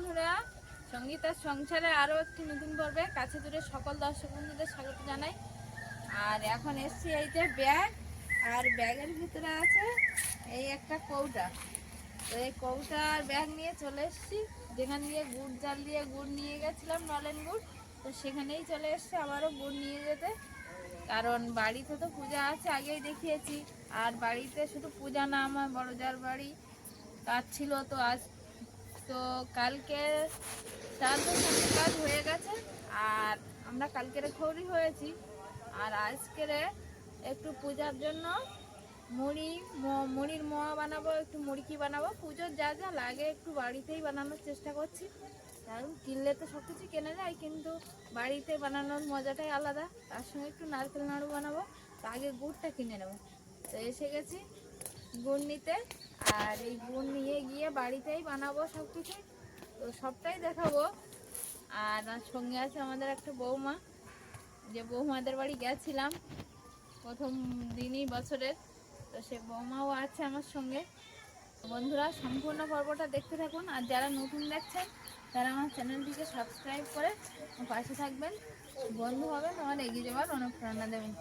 বন্ধুরা, সঙ্গীতার সংসারে আরও একটি নতুন পর্বে কাছে দূরে সকল দর্শক বন্ধুদের স্বাগত জানাই। আর এখন এসছি এই যে ব্যাগ, আর ব্যাগের ভিতরে আছে এই একটা কৌটা। তো এই কৌটা আর ব্যাগ নিয়ে চলে এসছি। যেখান দিয়ে গুড় জাল দিয়ে গুড় নিয়ে গেছিলাম, নলেন গুড়। তো সেখানেই চলে এসছি আবারও গুড় নিয়ে যেতে। কারণ বাড়িতে তো পূজা আছে, আগেই দেখিয়েছি। আর বাড়িতে শুধু পূজা না, আমার বড় বাড়ি। কাজ ছিল তো আজ তো কালকে শ্রাদ্ধ শান্তি কাজ হয়ে গেছে, আর আমরা কালকের খৌরি হয়েছি। আর আজকের একটু পূজার জন্য মুড়ি মুড়ির মোয়া বানাবো, একটু মুড়কি বানাবো। পুজোর যা যা লাগে একটু বাড়িতেই বানানোর চেষ্টা করছি। কারণ কিনলে তো সব কিছু কেনা যায়, কিন্তু বাড়িতে বানানোর মজাটাই আলাদা। তার সঙ্গে একটু নারকেল নাড়ু বানাবো, তো আগে গুড়টা কিনে নেব। তো এসে গেছি গুড় নিতে। আর এই গুড় নিয়ে গিয়ে বাড়িতেই বানাবো সব কিছু তো সবটাই দেখাবো। আর সঙ্গে আছে আমাদের একটা বৌমা। যে বৌমাদের বাড়ি গেছিলাম প্রথম দিনই বছরের। তো সে বৌমাও আছে আমার সঙ্গে। বন্ধুরা, সম্পূর্ণ পর্বটা দেখতে থাকুন। আর যারা নতুন দেখছেন, তারা আমার চ্যানেলটিকে সাবস্ক্রাইব করে পাশে থাকবেন। বন্ধু হবেন আমার এগিয়ে যাওয়ার অনুপ্রেরণা দেবেন।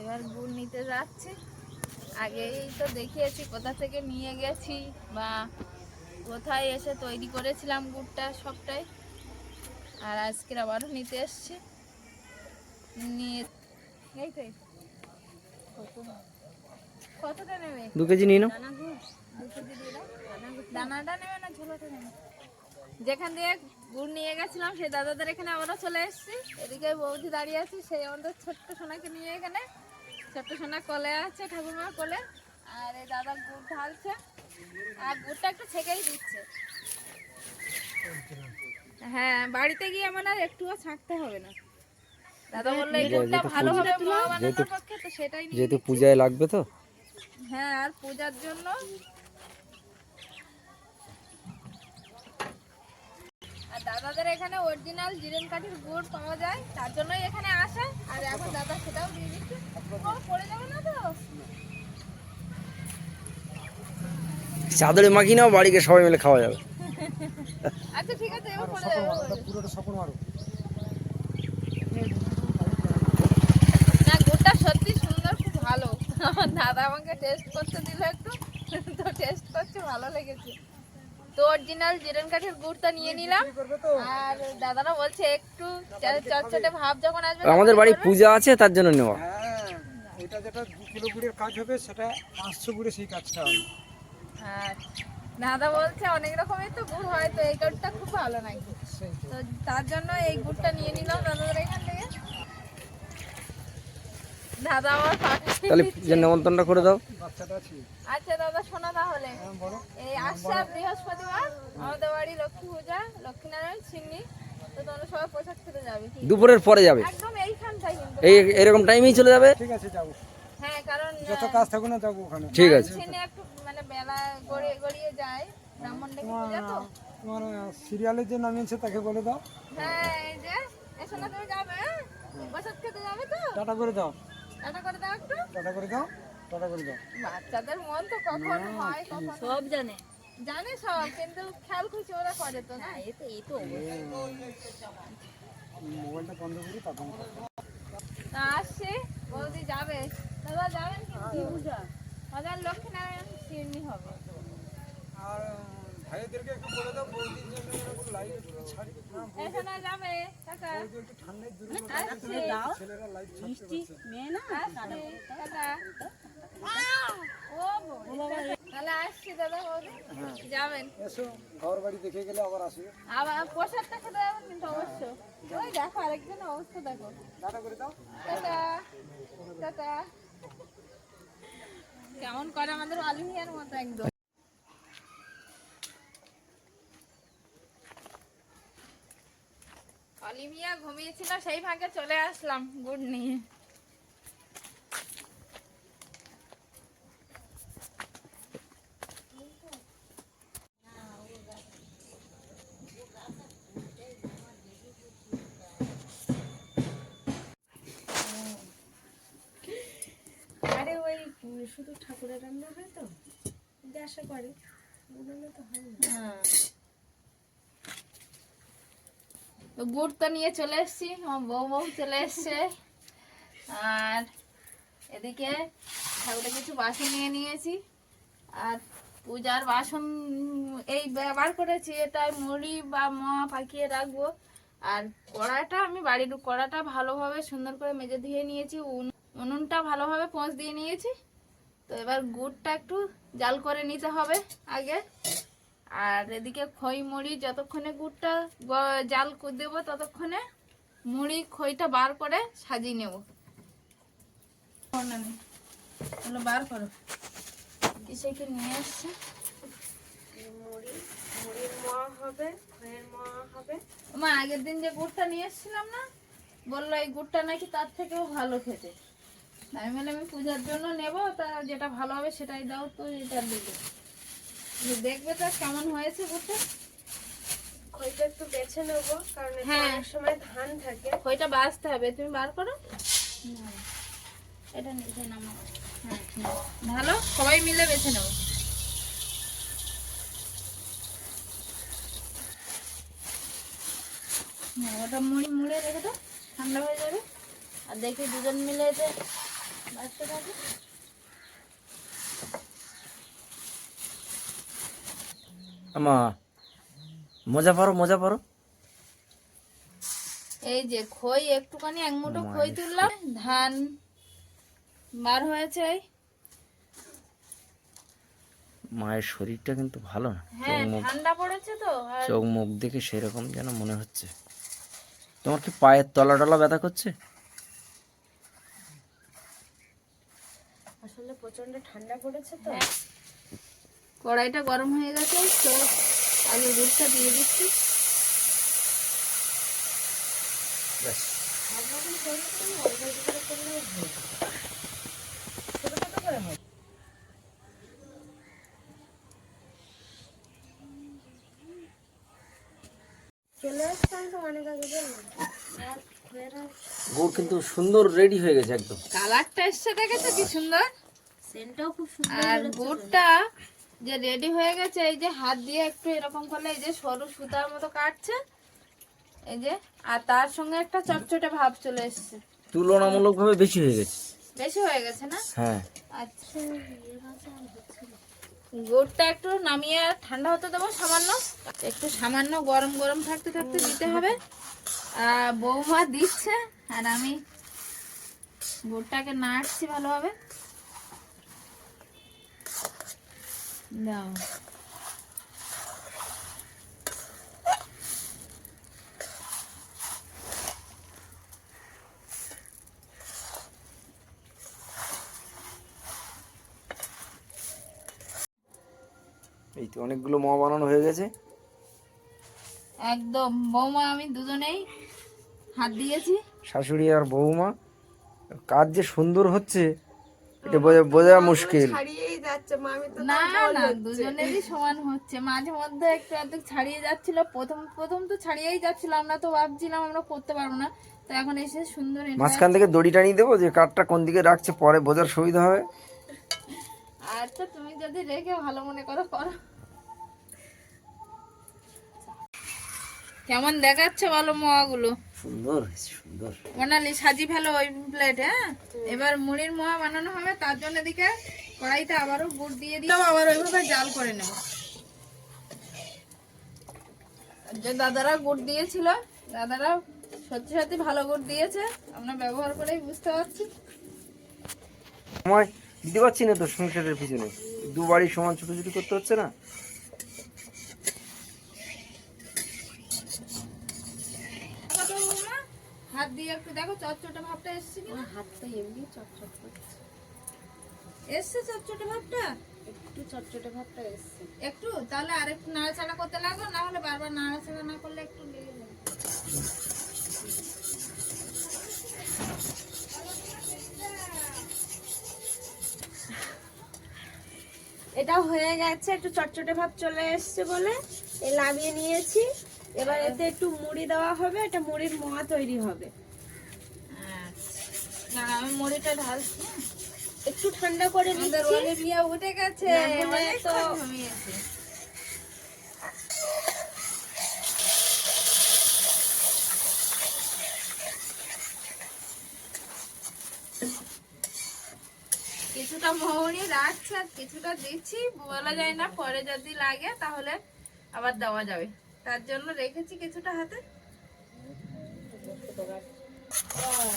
এবার গুড় নিতে যাচ্ছি। আগেই তো দেখিয়েছি কোথা থেকে নিয়ে গেছি বা কোথায় এসে তৈরি করেছিলাম গুড়টা সবটাই। আর আজকের আবারও নিতে এসছি। নিয়ে এই তো কতটা নেবে? দু কেজি নিয়ে নাও। দানাটা নেবে না ঝোলাটা নেবে? যেখান দিয়ে গুড় নিয়ে গেছিলাম সেই দাদাদের এখানে আবারও চলে এসেছি। এদিকে বৌদি দাঁড়িয়ে আছি সেই আমাদের ছোট্ট সোনাকে নিয়ে এখানে। ছোট্ট সোনা কলে আছে কোলে। আর এই দাদা গুড় ঢালছে। আর গুড়টা একটু ছেঁকেই দিচ্ছে। হ্যাঁ বাড়িতে গিয়ে আমার আর একটুও ছাঁকতে হবে না। দাদা বলল এই গুড়টা ভালোভাবে মোয়া বানানোর পক্ষে তো সেটাই যেহেতু পূজায় লাগবে তো? হ্যাঁ আর পূজার জন্য দাদাদের এখানে অরিজিনাল জিরেন কাঠির গুড় পাওয়া যায় তার জন্যই এখানে আসে। আর এখন দাদা সেটাও দিয়ে দিচ্ছে। পড়ে যাবে না তো? চাদরে মাখি নাও বাড়িকে সবাই মিলে খাওয়া যাবে। আচ্ছা ঠিক আছে এবার পড়ে যাবে। না গুড়টা সত্যি সুন্দর খুব ভালো। আমার দাদা আমাকে টেস্ট করতে দিল একটু। তো টেস্ট করছে ভালো লেগেছে। তো অরিজিনাল জিরেন কাঠের গুড়টা নিয়ে নিলাম। আর দাদারা বলছে একটু চটচটে ভাব যখন আসবে আমাদের বাড়ি পূজা আছে তার জন্য নেওয়া। হ্যাঁ এটা যেটা দু কিলো গুড়ের কাজ হবে সেটা পাঁচশো গুড়ে সেই কাজটা হবে। দাদা বলছে অনেক রকমের তো গুড় হয় তো এই গুড়টা খুব ভালো নাকি? তো। তো তার জন্য এই গুড়টা নিয়ে নিলাম দাদাদের এখান থেকে। দাদা আমার পাঠাচ্ছে তাহলে পূজার নেমন্তণটা করে দাও। বাচ্চাটা আছে। আচ্ছা দাদা শোনো তাহলে। হ্যাঁ এই আসছে বৃহস্পতিবার। আমাদের বাড়ি লক্ষ্মী পূজা লক্ষ্মীনারায়ণ সিন্নি। তো তোমরা সবাই প্রসাদ খেতে যাবে। দুপুরের পরে যাবে। একদম এইখানটাই কিন্তু। এই এরকম টাইমেই চলে যাবে? ঠিক আছে যাব। হ্যাঁ কারণ যত কাজ থাকুক না যাব ওখানে। ঠিক আছে। একটু মানে বেলা গড়িয়ে গড়িয়ে যায়। ব্রাহ্মণ ডেকে পূজা তো। তোমার সিরিয়ালে যে নামিয়েছে তাকে বলে দাও। হ্যাঁ এই যে এসো না তুমি যাবে হ্যাঁ? প্রসাদ খেতে যাবে তো? টাটা করে দাও। এটা করে দাও একটু। টাটা করে দাও টাটা করে দাও। বাচ্চাদের মন তো কখন হয় কখন সব জানে। জানে সব কিন্তু খেয়াল খুশি ওরা করে তো না। এই তো এই তো মোবাইলটা বন্ধ করি তারপর তা আসছে বৌদি যাবে। দাদা যাবেন কি পূজা আমাদের লক্ষ্মীনারায়ণ সিন্নি হবে। আর ভাইদেরকে একটু বলে দাও বৌদির জন্য এরকম লাইট ছাড়ি? না যাবে কাকা বৌদি একটু ঠান্ডায় দূরে আসছে ছেলেরা লাইট ছাড়তে পারছে না। কাকা ও বৌদি। তাহলে আসছি দাদা বৌদি। যাবেন। এসো ঘর বাড়ি দেখে গেলে আবার আসবে। আবার প্রসাদটা খেতে যাবেন কিন্তু অবশ্য ওই দেখো অবস্থা দেখো। টাটা করে দাও। টাটা। টাটা। কেমন করে আমাদের আলুমিয়ার মতো একদম। অলিভিয়া ঘুমিয়েছিল সেই ভাগে চলে আসলাম গুড নিয়ে আরে ওই শুধু ঠাকুরের রান্না হয় তো গ্যাসে করে উনুনে তো হয় না তো গুড় তো নিয়ে চলে এসেছি। আমার বউ বউ চলে এসছে। আর এদিকে ঠাকুরের কিছু বাসন নিয়ে নিয়েছি। আর পূজার বাসন এই ব্যবহার করেছি এটা মুড়ি বা মা পাকিয়ে রাখব। আর কড়াটা আমি বাড়ির কড়াটা ভালোভাবে সুন্দর করে মেজে ধুয়ে নিয়েছি। উন- উনুনটা ভালোভাবে পোঁচ দিয়ে নিয়েছি। তো এবার গুড়টা একটু জাল করে নিতে হবে আগে। আর এদিকে খই মুড়ি যতক্ষণে গুড়টা জাল দেবো ততক্ষণে মুড়ি খইটা বার করে সাজিয়ে নেব। হলো বার করো। কিসে কি নিয়ে এসছে? মুড়ি মুড়ির মোয়া হবে খয়ের মোয়া হবে। মা আগের দিন যে গুড়টা নিয়ে এসেছিলাম না বলল এই গুড়টা নাকি তার থেকেও ভালো খেতে। আমি বলে আমি পূজার জন্য নেব তা যেটা ভালো হবে সেটাই দাও তো এটা দেবে। দেখবে তো কেমন হয়েছে গুড়টা খইটা একটু বেছে নেব কারণ হ্যাঁ। অনেক সময় ধান থাকে। খইটা বাঁচতে হবে তুমি বার করো। এটা নিচে নামো হ্যাঁ ভালো? সবাই মিলে বেছে নেব হ্যাঁ, ওটা মুড়ি মুড়ে রেখে দাও ঠান্ডা হয়ে যাবে। আর দেখি দুজন মিলে এতে বাঁচতে থাকবে আমা মজা পারো মজা পারো। এই যে খই একটুখানি এক মুঠো খই তুললাম ধান বার হয়েছে। মায়ের শরীরটা কিন্তু ভালো না। হ্যাঁ চোখ মুখ ঠান্ডা পড়েছে তো চোখ মুখ দেখে সেরকম যেন মনে হচ্ছে। তোমার কি পায়ের তলা টলা ব্যথা করছে? আসলে প্রচণ্ড ঠান্ডা পড়েছে তো। হ্যাঁ। কড়াইটা গরম হয়ে গেছে তো আলু দুধটা দিয়ে দিচ্ছি। গুড় কিন্তু সুন্দর রেডি হয়ে গেছে একদম। কালারটা এসছে দেখেছ কি সুন্দর? সেন্টটাও খুব সুন্দর আর গুড়টা যে রেডি হয়ে গেছে এই যে হাত দিয়ে একটু এরকম করলে এই যে সরু সুতার মতো কাটছে এই যে আর তার সঙ্গে একটা চটচটে ভাব চলে এসছে। তুলনামূলকভাবে বেশি হয়ে গেছে। বেশি হয়ে গেছে না? হ্যাঁ। আচ্ছা। গুড়টা একটু নামিয়ে ঠান্ডা হতে দেবো সামান্য। একটু সামান্য গরম গরম থাকতে থাকতে দিতে হবে। আর বৌমা দিচ্ছে আর আমি গুড়টাকে নাড়ছি ভালোভাবে। দাও এই তো অনেকগুলো মোয়া বানানো হয়ে গেছে। একদম বৌমা আমি দুজনেই হাত দিয়েছি। শাশুড়ি আর বৌমা। কাজ যে সুন্দর হচ্ছে এটা বোঝা বোঝা মুশকিল। তো না না দুজনেরই সমান হচ্ছে। মাঝে মধ্যে একটু অর্ধেক ছাড়িয়ে যাচ্ছিল প্রথম প্রথম তো ছাড়িয়েই যাচ্ছিল আমরা তো ভাবছিলাম আমরা করতে পারব না। তো এখন এসে সুন্দর মাঝখান থেকে দড়ি টানিয়ে দেবো যে কাঠটা কোন দিকে রাখছে পরে বোঝার সুবিধা হবে। আচ্ছা তুমি যদি রেখে ভালো মনে করো করো। কেমন দেখাচ্ছে বলো মোয়াগুলো? সুন্দর সুন্দর। মোনালি সাজি ফেলো ওই প্লেটে হ্যাঁ? এবার মুড়ির মোয়া বানানো হবে তার জন্য এদিকে কড়াইতে আবারও গুড় দিয়ে দিলাম আবার ওইভাবে জাল করে নেব। যে দাদারা গুড় দিয়েছিল দাদারা সত্যি সত্যি ভালো গুড় দিয়েছে। আমরা ব্যবহার করেই বুঝতে পারছি। সময় দিতে পারছি না তো সংসারের পিছনে। দু বাড়ি সমান ছুটোছুটি করতে হচ্ছে না। হাত দিয়ে একটু দেখো চটচটে ভাবটা এসছে কিনা? হাতটা এমনি চটচট করছে। এসছে চটচটে ভাবটা একটু চটচটে ভাবটা এসছে। একটু? তাহলে আরেকটু নাড়াচাড়া করতে লাগো না হলে বারবার নাড়াচাড়া না করলে একটু লেগে যাবে এটা হয়ে গেছে একটু চটচটে ভাব চলে এসছে বলে এ লাগিয়ে নিয়েছি। এবার এতে একটু মুড়ি দেওয়া হবে এটা মুড়ির মোয়া তৈরি হবে। না আমি মুড়িটা ঢালছি একটু ঠান্ডা করে নিচ্ছি উঠে গেছে তো কিছুটা মৌরি রাখছে আর কিছুটা দিচ্ছি বলা যায় না পরে যদি লাগে তাহলে আবার দেওয়া যাবে। তার জন্য রেখেছি কিছুটা হাতে। Oh,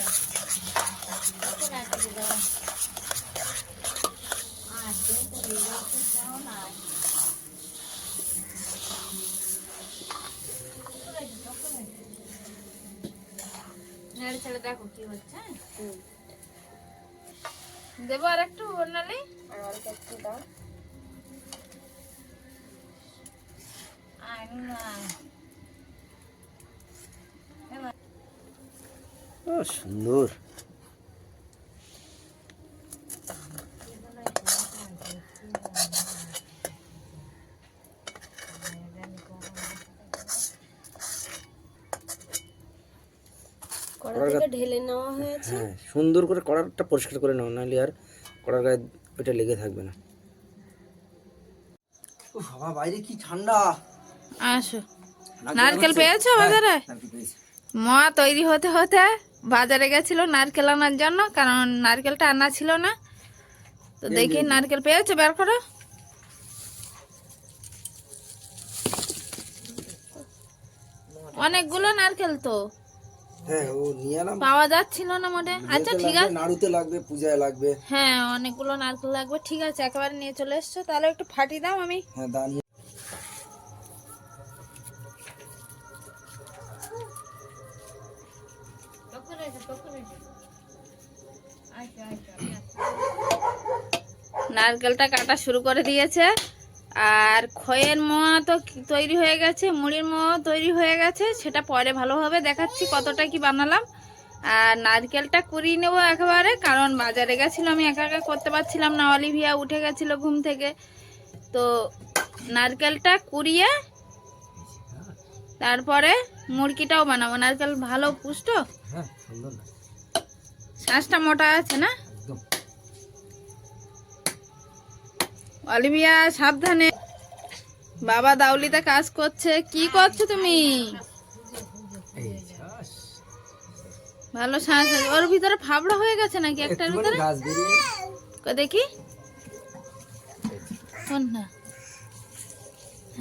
নেড়ে ছেড়ে দেখো কি হচ্ছে হ্যাঁ? দেবো আর একটু বর্ণালি আর একটু দাও। ও সুন্দর। কড়া থেকে ঢেলে নেওয়া হয়েছে। হ্যাঁ সুন্দর করে কড়াটা পরিষ্কার করে নাও নাহলে আর কড়ার গায়ে ওইটা লেগে থাকবে না। ও বাবা বাইরে কি ঠান্ডা। আসো। নারকেল পেয়েছ বাজারে? মা তৈরি হতে হতে বাজারে গেছিল নারকেল আনার জন্য কারণ নারকেলটা আনা ছিল না। তো দেখি নারকেল পেয়েছ বের করো। অনেকগুলো নারকেল তো। হ্যাঁ ও নিয়ে এলাম। পাওয়া যাচ্ছিল না মোটে। আচ্ছা ঠিক আছে। নাড়ুতে লাগবে পূজায় লাগবে। হ্যাঁ অনেকগুলো নারকেল লাগবে ঠিক আছে একেবারে নিয়ে চলে এসছো। তাহলে একটু ফাটি দাও আমি। হ্যাঁ দাঁড়িয়ে নারকেলটা কাটা শুরু করে দিয়েছে। আর খয়ের মোয়া তো তৈরি হয়ে গেছে মুড়ির মোয়া তৈরি হয়ে গেছে সেটা পরে ভালোভাবে দেখাচ্ছি কতটা কি বানালাম। আর নারকেলটা কুড়িয়ে নেব একেবারে কারণ বাজারে গেছিল আমি একা একা করতে পারছিলাম না অলিভিয়া উঠে গেছিল ঘুম থেকে। তো নারকেলটা কুড়িয়ে তারপরে মুরগিটাও বানাবো। নারকেল ভালো পুষ্ট? হ্যাঁ শ্বাসটা মোটা আছে না? অলিভিয়া সাবধানে। বাবা দাউলিতে কাজ করছে। কি করছ তুমি? ভালো শ্বাস ওর ভিতরে ফাবড়া হয়ে গেছে নাকি একটার ভিতরে? দেখি। কোন না?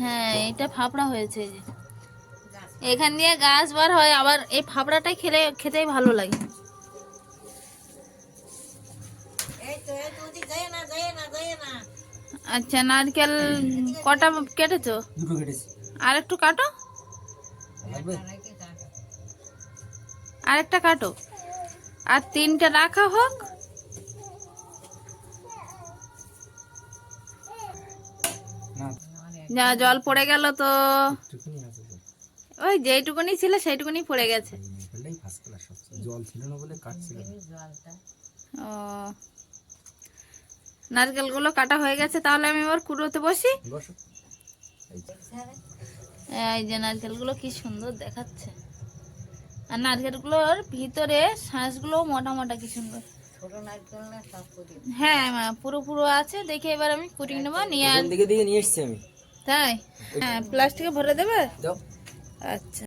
হ্যাঁ এটা ফাবড়া হয়েছে। যে এখান দিয়ে গাছ বার হয়। আবার এই ফাবড়াটাই খেলে খেতেই ভালো লাগে। আচ্ছা নারকেল কটা কেটেছো? দুটো কেটেছি। আর একটু কাটো। আর একটা কাটো। আর তিনটে রাখা হোক। না। যা জল পড়ে গেল তো। ওই যেইটুকুনি ছিল সেইটুকুনি পড়ে গেছে। জল ছিল না বলে কাটছিল। ও। নারকেলগুলো কাটা হয়ে গেছে তাহলে আমি এবার কুড়োতে বসি। বসো। এই যে। নারকেলগুলো কি সুন্দর দেখাচ্ছে। আর নারকেলগুলোর ভিতরে শ্বাসগুলো মোটা মোটা কি সুন্দর। হ্যাঁ মা পুরো পুরো আছে দেখে এবার আমি কুড়িয়ে নেব নিয়ে দিকে নিয়ে এসছি আমি। তাই? হ্যাঁ প্লাস্টিকে ভরে দেবে? দাও। আচ্ছা।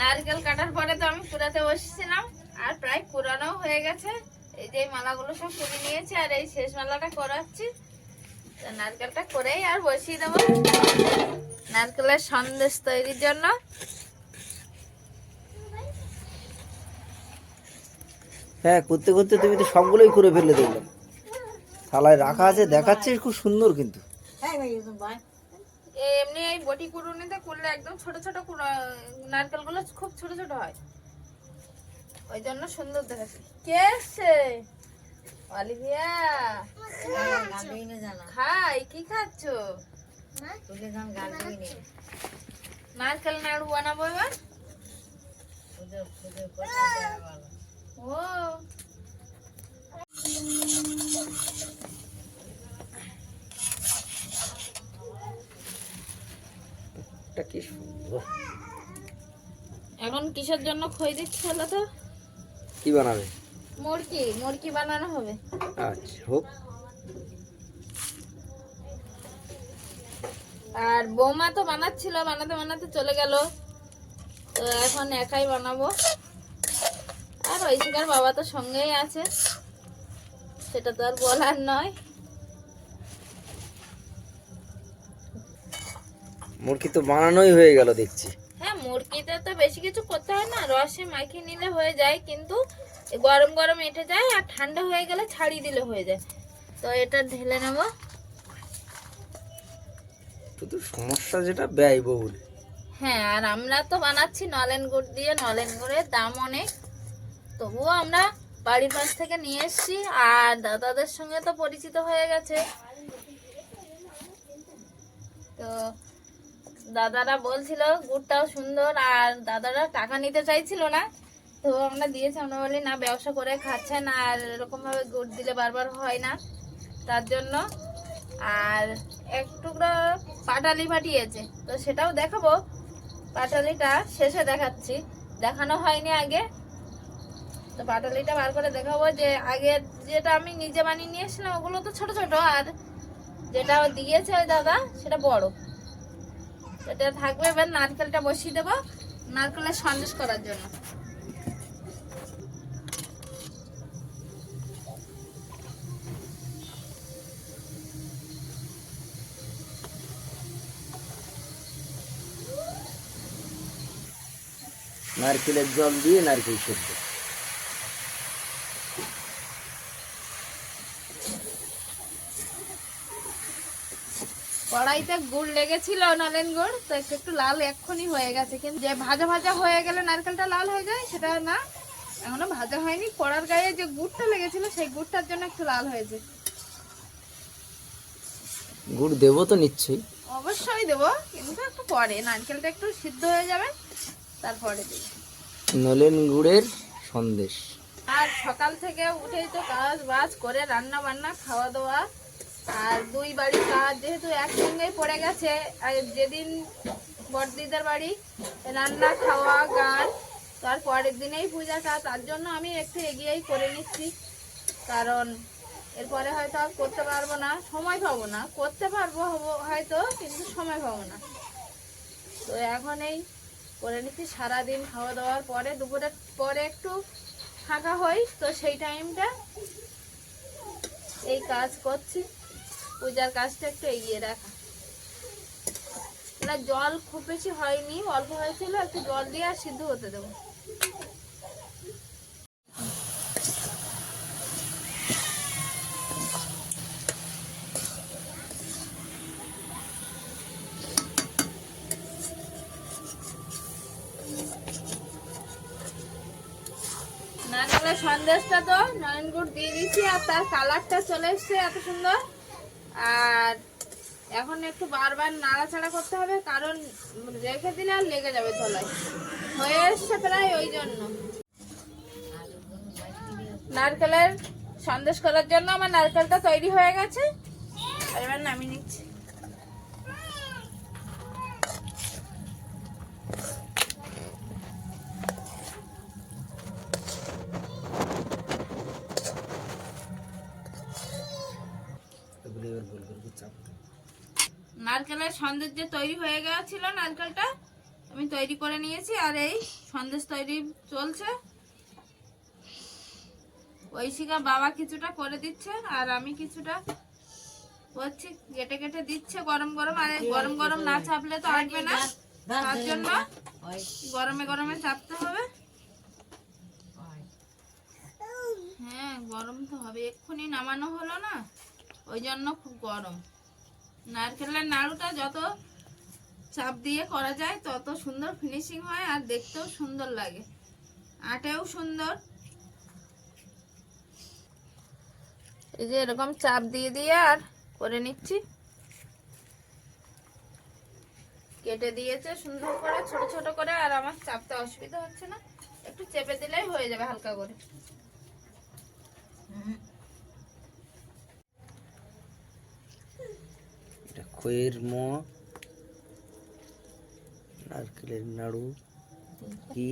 নারকেল কাটার পরে তো আমি কুড়াতে বসেছিলাম আর প্রায় কুড়ানো হয়ে গেছে। এই যে এই মালাগুলো সব কুড়িয়ে নিয়েছি আর এই শেষ মালাটা করাচ্ছি। নারকেলটা করেই আর বসিয়ে দেবো। নারকেলের সন্দেশ তৈরির জন্য। হ্যাঁ করতে করতে তুমি তো সবগুলোই করে ফেলে দেখলাম থালায় রাখা আছে দেখাচ্ছে খুব সুন্দর কিন্তু। এই এমনি এই বটি কুড়ুনিতে করলে একদম ছোট ছোট নারকেলগুলো খুব ছোট ছোট হয়। ওই জন্য সুন্দর দেখাচ্ছে। কে এসছে? অলিভিয়া। খাই কি খাচ্ছ? নারকেল নাড়ু বানাবো এবার? ও। এখন কিসের জন্য খই দিচ্ছি বলো তো? কি বানাবে? মুরগি মুরগি বানানো হবে। আচ্ছা হোক। আর বৌমা তো বানাচ্ছিল বানাতে বানাতে চলে গেল। তো এখন একাই বানাবো। আর ঐশিকার বাবা তো সঙ্গেই আছে। সেটা তো আর বলার নয়। মুরগি তো বানানোই হয়ে গেল দেখছি। মুরগিতে তো বেশি কিছু করতে হয় না রসে মাখিয়ে নিলে হয়ে যায় কিন্তু গরম গরম এঁটে যায় আর ঠান্ডা হয়ে গেলে ছাড়িয়ে দিলে হয়ে যায়। তো এটা ঢেলে নেব। শুধু সমস্যা যেটা ব্যয়বহুল হ্যাঁ আর আমরা তো বানাচ্ছি নলেন গুড় দিয়ে নলেন গুড়ের দাম অনেক। তবুও আমরা বাড়ির পাশ থেকে নিয়ে এসেছি আর দাদাদের সঙ্গে তো পরিচিত হয়ে গেছে। তো দাদারা বলছিল, গুড়টাও সুন্দর আর দাদারা টাকা নিতে চাইছিল না। তো আমরা দিয়েছি। আমরা বলি, না, ব্যবসা করে খাচ্ছেন আর এরকমভাবে গুড় দিলে বারবার হয় না। তার জন্য আর এক টুকরো পাটালি ফাটিয়েছে। তো সেটাও দেখাবো। পাটালিটা শেষে দেখাচ্ছি। দেখানো হয়নি আগে। তো পাটালিটা বার করে দেখাবো যে, আগে যেটা আমি নিজে বানিয়ে নিয়ে এসেছিলাম ওগুলো তো ছোট ছোট। আর যেটা দিয়েছে ওই দাদা, সেটা বড়। এটা থাকবে, এবার নারকেলটা বসিয়ে দেবো নারকেলের সন্দেশ করার জন্য। নারকেলের জল দিয়ে নারকেল সেদ্ধ। কড়াইতে গুড় লেগেছিল নলেন গুড় তো একটু একটু লাল এক্ষুনি হয়ে গেছে। কিন্তু যে ভাজা ভাজা হয়ে গেলে নারকেলটা লাল হয়ে যায় সেটা না। এখনও ভাজা হয়নি। কড়ার গায়ে যে গুড়টা লেগেছিল সেই গুড়টার জন্য একটু লাল হয়েছে। গুড় দেবো তো নিশ্চয়ই। অবশ্যই দেবো কিন্তু একটু পরে। নারকেলটা একটু সিদ্ধ হয়ে যাবে তারপরে দেবো। নলেন গুড়ের সন্দেশ। আর সকাল থেকে উঠেই তো কাজ বাজ করে রান্না বান্না খাওয়া দাওয়া আর দুই বাড়ির কাজ যেহেতু একসঙ্গেই পড়ে গেছে, আর যেদিন বড়দিদার বাড়ি, রান্না, খাওয়া, গান, তার পরের দিনেই পূজা কাজ, তার জন্য আমি একটু এগিয়েই করে নিচ্ছি। কারণ এরপরে হয়তো আর করতে পারব না, সময় পাবো না। করতে পারব, হবো- হয়তো, কিন্তু সময় পাবো না। তো এখন এই করে নিচ্ছি, সারাদিন খাওয়া দাওয়ার পরে, দুপুরের পরে একটু ফাঁকা হই, তো সেই টাইমটা এই কাজ করছি। পূজার কাজটা একটু এগিয়ে রাখা। না, জল খুব বেশি হয়নি, অল্প হয়েছিল, একটু জল দিয়ে আর সিদ্ধ হতে দেবো। সন্দেশটা তো নয়ন গুড় দিয়ে দিচ্ছি আর তার কালারটা চলে এসছে এত সুন্দর। আর এখন একটু বারবার নাড়াচাড়া করতে হবে, কারণ রেখে দিলে আর লেগে যাবে তলায় হয়ে এসছে প্রায় ওই জন্য। নারকেলের সন্দেশ করার জন্য আমার নারকেলটা তৈরি হয়ে গেছে। আর এবার নামিয়ে নিচ্ছি। নারকেলের সন্দেশ যে তৈরি হয়ে গেছিল নারকেলটা, আমি তৈরি করে নিয়েছি আর এই সন্দেশ তৈরি চলছে। ঐশিকা বাবা কিছুটা করে দিচ্ছে আর আমি কিছুটা করছি, কেটে কেটে দিচ্ছে গরম গরম। আর গরম গরম না চাপলে তো আসবে না, তার জন্য গরমে গরমে চাপতে হবে। হ্যাঁ গরম তো হবে, এক্ষুনি নামানো হলো না, ওই জন্য খুব গরম। নারকেলের নাড়ুটা যত চাপ দিয়ে করা যায়, তত সুন্দর ফিনিশিং হয় আর দেখতেও সুন্দর লাগে। আটেও সুন্দর। এই যে এরকম চাপ দিয়ে দিয়ে আর করে নিচ্ছি। কেটে দিয়েছে সুন্দর করে, ছোট ছোট করে, আর আমার চাপতে অসুবিধা হচ্ছে না। একটু চেপে দিলেই হয়ে যাবে হালকা করে। খয়ের ম নারকেলের নাড়ু কি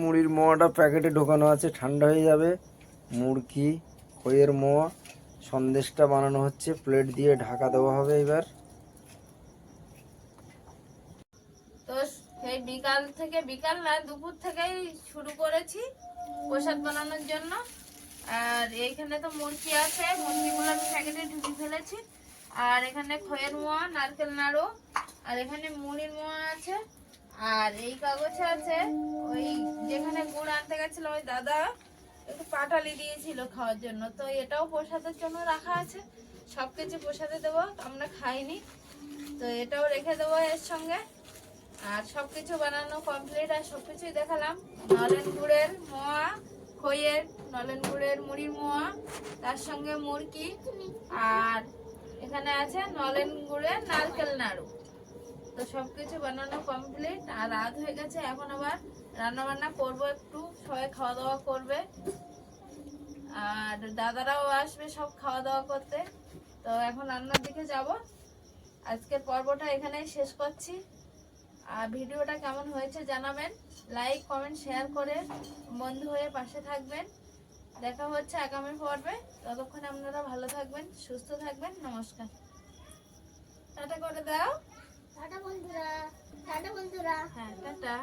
মুড়ির মোয়াটা প্যাকেটে ঢোকানো আছে, ঠান্ডা হয়ে যাবে। মুরগি খয়ের মোয়া, সন্দেশটা বানানো হচ্ছে, প্লেট দিয়ে ঢাকা দেওয়া হবে এবার। বিকাল থেকে, বিকাল না দুপুর থেকেই শুরু করেছি। প্রসাদ বানানোর জন্য। আর এইখানে তো মুরগি আছে, মুরগিগুলো আমি প্যাকেটে ঢুকে ফেলেছি। আর এখানে খয়ের মোয়া, নারকেল নাড়ু, আর এখানে মুড়ির মোয়া আছে। আর এই কাগজে আছে, ওই যেখানে গুড় আনতে গেছিল ওই দাদা, একটু পাটালি দিয়েছিল খাওয়ার জন্য। তো এটাও প্রসাদের জন্য রাখা আছে। সব কিছু প্রসাদে দেবো, আমরা খাইনি। তো এটাও রেখে দেবো এর সঙ্গে। আর সবকিছু বানানো কমপ্লিট আর সবকিছুই দেখালাম। নলেন গুড়ের মোয়া, খইয়ের নলেন গুড়ের মুড়ির মোয়া, তার সঙ্গে মুরগি আর এখানে আছে নলেন গুড়ের নারকেল নাড়ু। তো সবকিছু বানানো কমপ্লিট আর রাত হয়ে গেছে, এখন আবার রান্না বান্না করব একটু, সবাই খাওয়া দাওয়া করবে। আর দাদারাও আসবে সব খাওয়া দাওয়া করতে। তো এখন রান্নার দিকে যাব। আজকের পর্বটা এখানেই শেষ করছি। ভিডিওটা কেমন হয়েছে জানাবেন। লাইক কমেন্ট শেয়ার করে বন্ধু হয়ে পাশে থাকবেন। দেখা হচ্ছে আগামী পর্বে। ততক্ষণ আপনারা ভালো থাকবেন সুস্থ থাকবেন। নমস্কার। টাটা করে দাও। টাটা বন্ধুরা টাটা বন্ধুরা। হ্যাঁ টাটা।